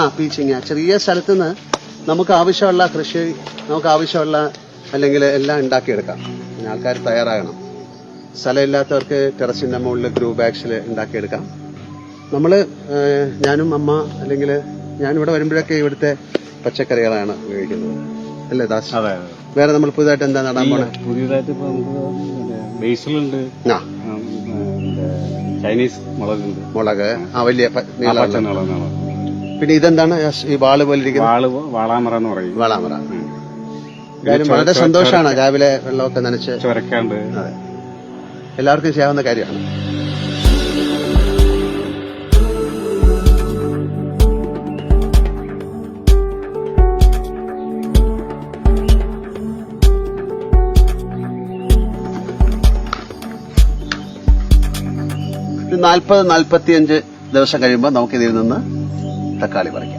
ആ പീച്ചിങ്ങ ചെറിയ സ്ഥലത്ത് നിന്ന് നമുക്ക് ആവശ്യമുള്ള കൃഷി നമുക്ക് ആവശ്യമുള്ള അല്ലെങ്കിൽ എല്ലാം ഉണ്ടാക്കിയെടുക്കാം. പിന്നെ ആൾക്കാർ തയ്യാറാകണം. സ്ഥലമില്ലാത്തവർക്ക് ടെറസിന്റെ മുകളിൽ ഗ്രൂ ബാഗ്സിൽ ഉണ്ടാക്കിയെടുക്കാം. നമ്മൾ ഞാനും അമ്മ അല്ലെങ്കിൽ ഞാനിവിടെ വരുമ്പോഴൊക്കെ ഇവിടുത്തെ പച്ചക്കറികളാണ് ഉപയോഗിക്കുന്നത്. അല്ലേ ദാസ്? വേറെ നമ്മൾ പുതിയതായിട്ട് എന്താ നടാൻ പോണേ? പുതിയതായിട്ട് ബേസിലുണ്ട്. ആ. ചൈനീസ് മുളകുണ്ട്. മുളക്. ആ വലിയ പ- പിന്നെ ഇതെന്താണ്? ഈ വാൾ പോലെ ഇരിക്കുന്ന വാൾ വാളാമറ എന്ന് പറയും. വാളാമറ. കാര്യം വളരെ സന്തോഷമാണ് രാവിലെ വെള്ളമൊക്കെ നനച്ച്. ചൊരക്കാണ്ട്. അതെ. എല്ലാവർക്കും ചെയ്യാവുന്ന കാര്യമാണ്. നാൽപ്പത് നാൽപ്പത്തിയഞ്ച് ദിവസം കഴിയുമ്പോൾ നമുക്കിതിൽ നിന്ന് തക്കാളി പറിക്കാം